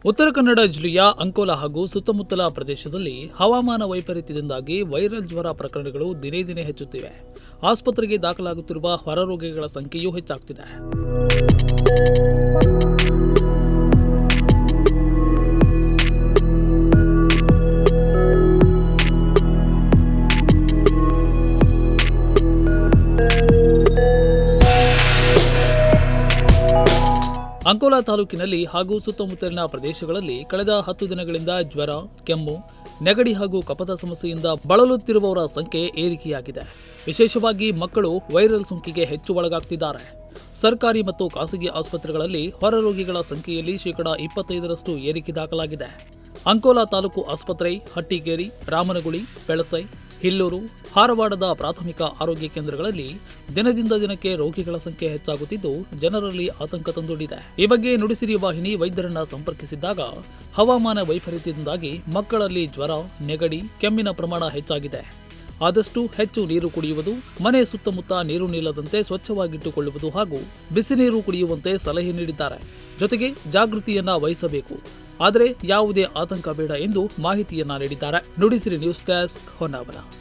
ಉತ್ತರ ಕನ್ನಡ ಜಿಲ್ಲೆಯ ಅಂಕೋಲಾ ಹಾಗೂ ಸುತ್ತಮುತ್ತಲ ಪ್ರದೇಶದಲ್ಲಿ ಹವಾಮಾನ ವೈಪರೀತ್ಯದಿಂದಾಗಿ ವೈರಲ್ ಜ್ವರ ಪ್ರಕರಣಗಳು ದಿನೇ ದಿನೇ ಹೆಚ್ಚುತ್ತಿವೆ. ಆಸ್ಪತ್ರೆಗೆ ದಾಖಲಾಗುತ್ತಿರುವ ಹೊರರೋಗಿಗಳ ಸಂಖ್ಯೆಯೂ ಹೆಚ್ಚಾಗ್ತಿದೆ. ಅಂಕೋಲಾ ತಾಲೂಕಿನಲ್ಲಿ ಹಾಗೂ ಸುತ್ತಮುತ್ತಲಿನ ಪ್ರದೇಶಗಳಲ್ಲಿ ಕಳೆದ ಹತ್ತು ದಿನಗಳಿಂದ ಜ್ವರ, ಕೆಮ್ಮು, ನೆಗಡಿ ಹಾಗೂ ಕಪದ ಸಮಸ್ಯೆಯಿಂದ ಬಳಲುತ್ತಿರುವವರ ಸಂಖ್ಯೆ ಏರಿಕೆಯಾಗಿದೆ. ವಿಶೇಷವಾಗಿ ಮಕ್ಕಳು ವೈರಲ್ ಸೋಂಕಿಗೆ ಹೆಚ್ಚು ಒಳಗಾಗ್ತಿದ್ದಾರೆ. ಸರ್ಕಾರಿ ಮತ್ತು ಖಾಸಗಿ ಆಸ್ಪತ್ರೆಗಳಲ್ಲಿ ಹೊರ ರೋಗಿಗಳ ಸಂಖ್ಯೆಯಲ್ಲಿ ಶೇಕಡಾ ಇಪ್ಪತ್ತೈದರಷ್ಟು ಏರಿಕೆ ದಾಖಲಾಗಿದೆ. ಅಂಕೋಲಾ ತಾಲೂಕು ಆಸ್ಪತ್ರೆ, ಹಟ್ಟಿಗೇರಿ, ರಾಮನಗುಳಿ, ಬೆಳಸೈ ಹಿಲ್ಲೂರು, ಧಾರವಾಡದ ಪ್ರಾಥಮಿಕ ಆರೋಗ್ಯ ಕೇಂದ್ರಗಳಲ್ಲಿ ದಿನದಿಂದ ದಿನಕ್ಕೆ ರೋಗಿಗಳ ಸಂಖ್ಯೆ ಹೆಚ್ಚಾಗುತ್ತಿದ್ದು, ಜನರಲ್ಲಿ ಆತಂಕ ತಂದೊಡ್ಡಿದೆ. ಈ ಬಗ್ಗೆ ನುಡಿಸಿರಿ ವಾಹಿನಿ ವೈದ್ಯರನ್ನ ಸಂಪರ್ಕಿಸಿದ್ದಾಗ, ಹವಾಮಾನ ವೈಪರೀತ್ಯದಿಂದಾಗಿ ಮಕ್ಕಳಲ್ಲಿ ಜ್ವರ, ನೆಗಡಿ, ಕೆಮ್ಮಿನ ಪ್ರಮಾಣ ಹೆಚ್ಚಾಗಿದೆ. ಆದಷ್ಟು ಹೆಚ್ಚು ನೀರು ಕುಡಿಯುವುದು, ಮನೆ ಸುತ್ತಮುತ್ತ ನೀರು ನಿಲ್ಲದಂತೆ ಸ್ವಚ್ಛವಾಗಿಟ್ಟುಕೊಳ್ಳುವುದು ಹಾಗೂ ಬಿಸಿ ನೀರು ಕುಡಿಯುವಂತೆ ಸಲಹೆ ನೀಡಿದ್ದಾರೆ. ಜೊತೆಗೆ ಜಾಗೃತಿಯನ್ನ ವಹಿಸಬೇಕು. ಆದರೆ ಯಾವುದೇ ಆತಂಕ ಬೇಡ ಎಂದು ಮಾಹಿತಿಯನ್ನ ನೀಡಿದ್ದಾರೆ. Nudisiri news desk Honnavar.